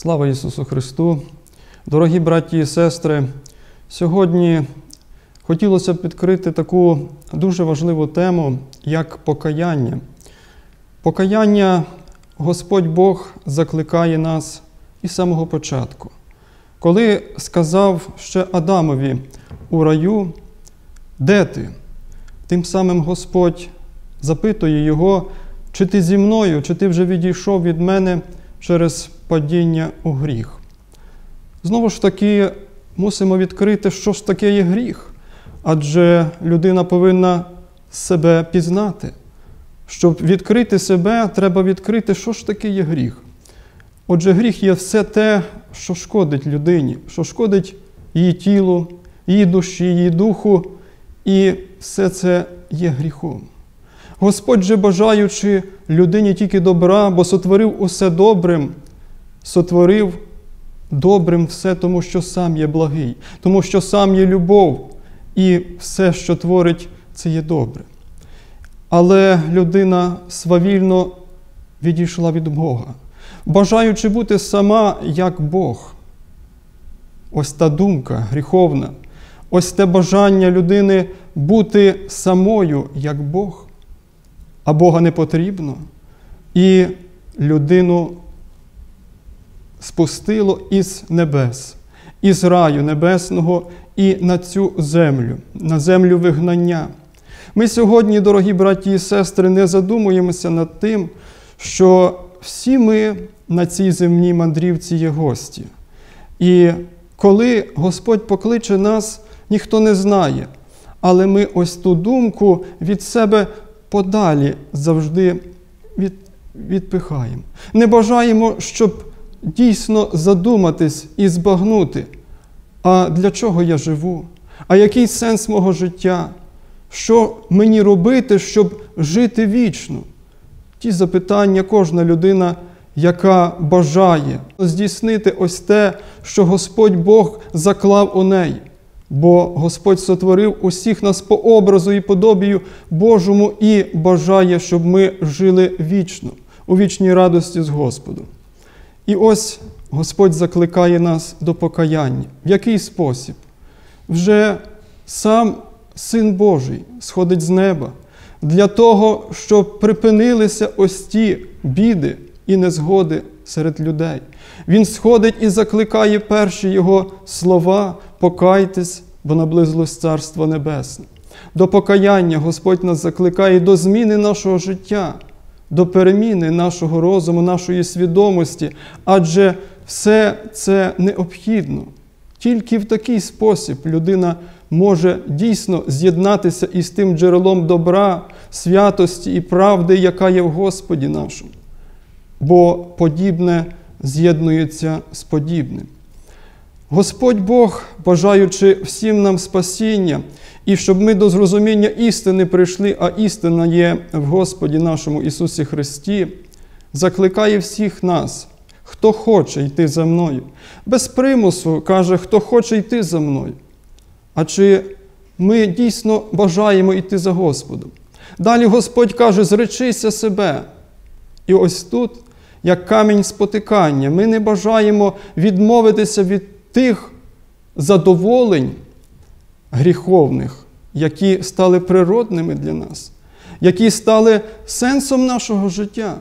Слава Ісусу Христу! Дорогі браті і сестри, сьогодні хотілося б відкрити таку дуже важливу тему, як покаяння. Покаяння Господь Бог закликає нас із самого початку. Коли сказав ще Адамові у раю, де ти? Тим самим Господь запитує його, чи ти зі мною, чи ти вже відійшов від мене через падіння у гріх. Знову ж таки, мусимо відкрити, що ж таке є гріх. Адже людина повинна себе пізнати. Щоб відкрити себе, треба відкрити, що ж таке є гріх. Отже, гріх є все те, що шкодить людині, що шкодить її тілу, її душі, її духу, і все це є гріхом. Господь же, бажаючи людині тільки добра, бо сотворив усе добрим, сотворив добрим все, тому що сам є благий, тому що сам є любов, і все, що творить, це є добре. Але людина свавільно відійшла від Бога, бажаючи бути сама як Бог. Ось та думка гріховна, ось те бажання людини бути самою як Бог, а Бога не потрібно, і людину спустило із небес, із раю небесного і на цю землю, на землю вигнання. Ми сьогодні, дорогі браті і сестри, не задумуємося над тим, що всі ми на цій земній мандрівці є гості. І коли Господь покличе нас, ніхто не знає. Але ми ось ту думку від себе подалі завжди від, відпихаємо. Не бажаємо, щоб дійсно задуматись і збагнути, а для чого я живу? А який сенс мого життя? Що мені робити, щоб жити вічно? Ті запитання кожна людина, яка бажає здійснити ось те, що Господь Бог заклав у неї. Бо Господь сотворив усіх нас по образу і подобію Божому і бажає, щоб ми жили вічно, у вічній радості з Господом. І ось Господь закликає нас до покаяння. В який спосіб? Вже сам Син Божий сходить з неба для того, щоб припинилися ось ті біди і незгоди серед людей. Він сходить і закликає перші Його слова покайтесь, бо наблизилось Царство Небесне. До покаяння Господь нас закликає до зміни нашого життя, до переміни нашого розуму, нашої свідомості, адже все це необхідно. Тільки в такий спосіб людина може дійсно з'єднатися із тим джерелом добра, святості і правди, яка є в Господі нашому. Бо подібне з'єднується з подібним. Господь Бог, бажаючи всім нам спасіння, і щоб ми до зрозуміння істини прийшли, а істина є в Господі нашому Ісусі Христі, закликає всіх нас, хто хоче йти за мною. Без примусу каже, хто хоче йти за мною. А чи ми дійсно бажаємо йти за Господом? Далі Господь каже, зречися себе. І ось тут, як камінь спотикання, ми не бажаємо відмовитися від тих задоволень гріховних, які стали природними для нас, які стали сенсом нашого життя.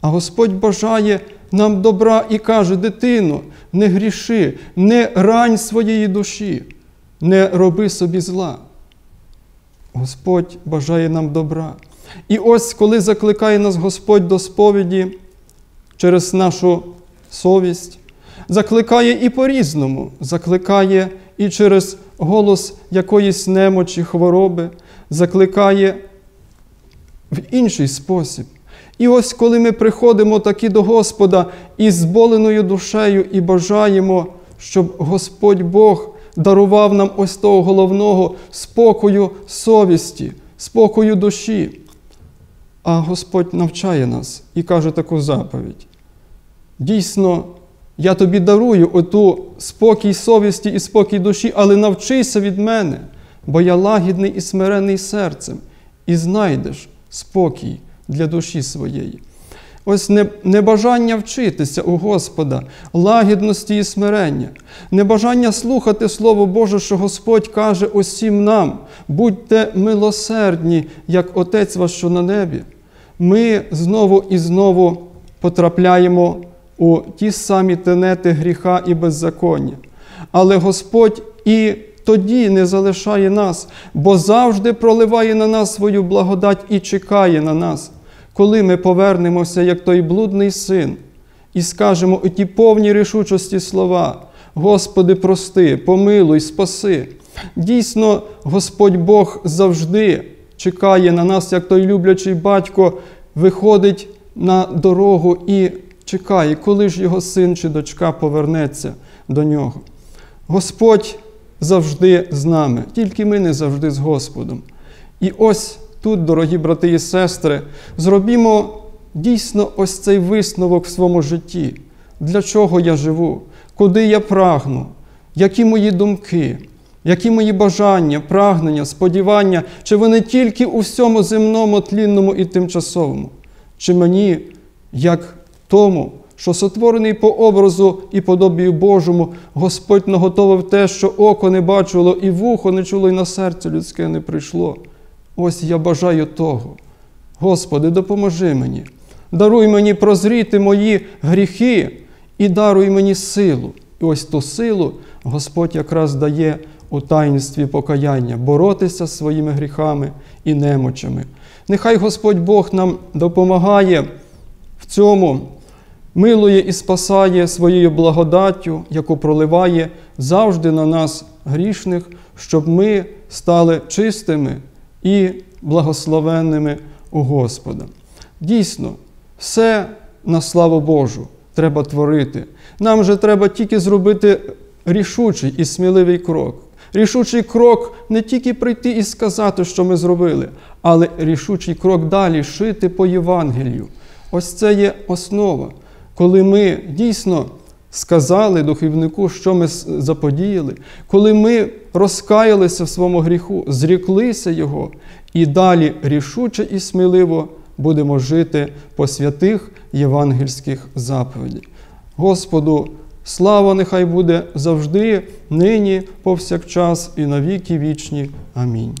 А Господь бажає нам добра і каже: дитино, не гріши, не рань своєї душі, не роби собі зла. Господь бажає нам добра. І ось коли закликає нас Господь до сповіді через нашу совість, закликає і по-різному, закликає і через голос якоїсь немочі, хвороби, закликає в інший спосіб. І ось коли ми приходимо таки до Господа із зболеною душею і бажаємо, щоб Господь Бог дарував нам ось того головного спокою совісті, спокою душі. А Господь навчає нас і каже таку заповідь. Дійсно, я тобі дарую оту спокій совісті і спокій душі, але навчися від мене, бо я лагідний і смирений серцем, і знайдеш спокій для душі своєї. Ось не- небажання вчитися у Господа, лагідності і смирення, небажання слухати Слово Боже, що Господь каже усім нам: будьте милосердні, як Отець ваш, що на небі. Ми знову і знову потрапляємо у ті самі тенети гріха і беззаконня. Але Господь і тоді не залишає нас, бо завжди проливає на нас свою благодать і чекає на нас, коли ми повернемося, як той блудний син, і скажемо у ті повні рішучості слова: Господи, прости, помилуй, спаси. Дійсно, Господь Бог завжди чекає на нас, як той люблячий батько виходить на дорогу і чекає, коли ж його син чи дочка повернеться до нього. Господь завжди з нами, тільки ми не завжди з Господом. І ось тут, дорогі брати і сестри, зробімо дійсно ось цей висновок в своєму житті. Для чого я живу? Куди я прагну? Які мої думки? Які мої бажання, прагнення, сподівання, чи вони тільки у всьому земному, тлінному і тимчасовому? Чи мені, як тому, що сотворений по образу і подобію Божому, Господь наготовив те, що око не бачило, і вухо не чуло, і на серце людське не прийшло. Ось я бажаю того. Господи, допоможи мені, даруй мені прозріти мої гріхи і даруй мені силу. І ось ту силу Господь якраз дає у таїнстві покаяння, боротися з своїми гріхами і немочами. Нехай Господь Бог нам допомагає в цьому, милує і спасає своєю благодаттю, яку проливає завжди на нас грішних, щоб ми стали чистими і благословенними у Господа. Дійсно, все на славу Божу треба творити. Нам же треба тільки зробити рішучий і сміливий крок. Рішучий крок не тільки прийти і сказати, що ми зробили, але рішучий крок далі шити по Євангелію. Ось це є основа, коли ми дійсно сказали духовнику, що ми заподіяли, коли ми розкаялися в своєму гріху, зріклися Його, і далі рішуче і сміливо будемо жити по святих євангельських заповідях. Господу, слава нехай буде завжди, нині, повсякчас і навіки вічні. Амінь.